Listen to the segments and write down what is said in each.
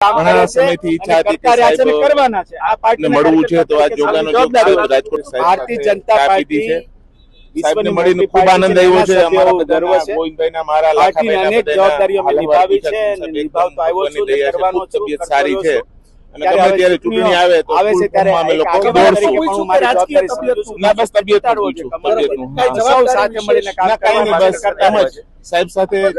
ઘણા સમયથી ઈચ્છા હતી કે કરતા રહ્યા છે અને સાહેબ કરવાના છે આ ને મળવું છે તો આ કાર્યકર્તા જોગાનો તરીકે જોગ જવાબદારી રાજકોટ ભારતીય જનતા પાર્ટી છે. સાહેબને મળીને ખૂબ આનંદ આવ્યો છે અમારા ગર્વ છે ગોવિંદભાઈના મારા લાખાભાઈના અનેક જવાબદારીઓ અમે નિભાવી છે ગુજરાત અને સાહેબ નિભાવતો આવ્યો છું ને ભગવાનની દયા છે. કરવાનો તબિયત સારી છે અને ગમે ત્યારે ચૂંટણી આવે તો આવે ત્યારે અમે લોકો દોડશું. રાજકીય તબિયત ના બસ તબિયત સાથે મળીને કામ બસ એમ જ છે. સાહેબ સાથે અને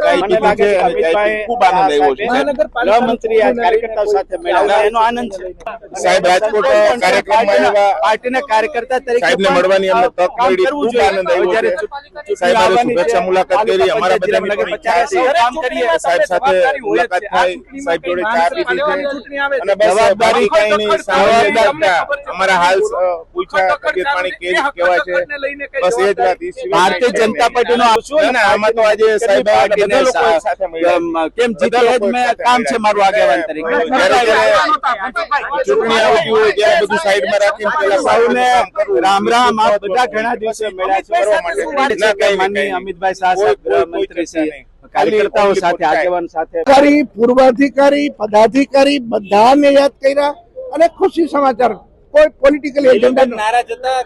ખૂબ આનંદ આવ્યો છે. સાહેબ. આ કાર્યકર્તાઓ સાથે મળ્યા એનો આનંદ છે. સાહેબ રાજકોટ અને કાર્યક્રમમાં એવા પાર્ટીના કાર્યકર્તા તરીકે સાહેબને મળવાની અમને તક મળી. ખૂબ આનંદ આવ્યો છે. સાહેબ શુભેચ્છા મુલાકાત કરી. અમારા બધાની પણ ઈચ્છા સૌ કામ કરીએ સાહેબ સાથે મુલાકાત થાય સાહેબ જોડે ચા પીધી છે. અને જવાબદારી કઈ નહીં. સામાન્ય અમારા હાલ અ, પૂછ્યા તબિયત પાણી કેવી છે. બસ એ જ વાત ભારતીય જનતા. પાર્ટીનો આવશું ના, ના, આમાં તો આજે સાહેબ આવ્યા અને બધા લોકો એક સાથે મળ્યા. અમ, કેમ જીતે લોકો જ એક મેં કામ છે મારું આગેવાન તરીકે જ્યારે જ્યારે ચૂંટણી આવતી હોય ત્યારે બધું સાઈડમાં રાખીને પેલા સૌને રામ રામ આ બધા ઘણા દિવસે મળ્યા છે કરવા માટે. શું વાત છે ના, કે કાંઈ નહીં, માનનીય કાંઈ નહીં. અમિતભાઈ શાહ સાહેબ કોઈ- કોઈ ગૃહમંત્રી છે કાર્યકર્તાઓ સાથે આગેવાન સાથે અધિકારી પૂર્વાધિકારી પદાધિકારી બધાને યાદ કર્યા અને ખુશી સમાચાર કોઈ પોલિટિકલ એજન્ડા નથી. નારાજ હતા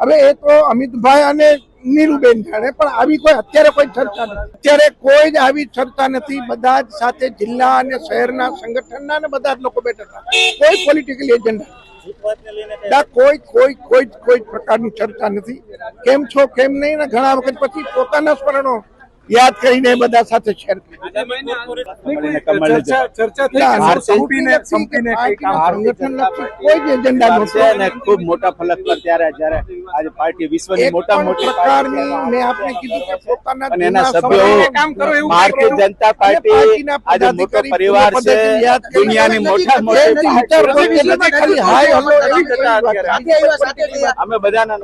હવે એ તો અમિતભાઈ અને નીરુબેન જાણે, પણ આવી કોઈ અત્યારે કોઈ ચર્ચા નથી. અત્યારે કોઈ જ આવી ચર્ચા નથી. બધા જ સાથે જિલ્લા અને શહેરના સંગઠનના અને બધા જ લોકો બેઠા હતા. કોઈ પોલિટિકલ એજન્ડા કોઈ કોઈ કોઈ કોઈ પ્રકારની ચર્ચા નથી. કેમ છો, કેમ નહીં? ને ઘણા વખત પછી પોતાના સ્મરણો યાદ કરીને બધા સાથે શેર કરી. મળીને કમળને ભારતીય સંગઠન કોઈ જ એજન્ડા કામ છે અને નહોતો ખૂબ મોટા ફલક પર ત્યારે જ્યારે આજે પાર્ટી વિશ્વની મોટા મોટી મેં આપને કીધું કે પોતાના અને એના સભ્યો સમયે કામ કરો એવું ભારતીય જનતા પાર્ટી આજે મોટો પરિવાર છે દુનિયાની મોટા મોટી. અમે બધાના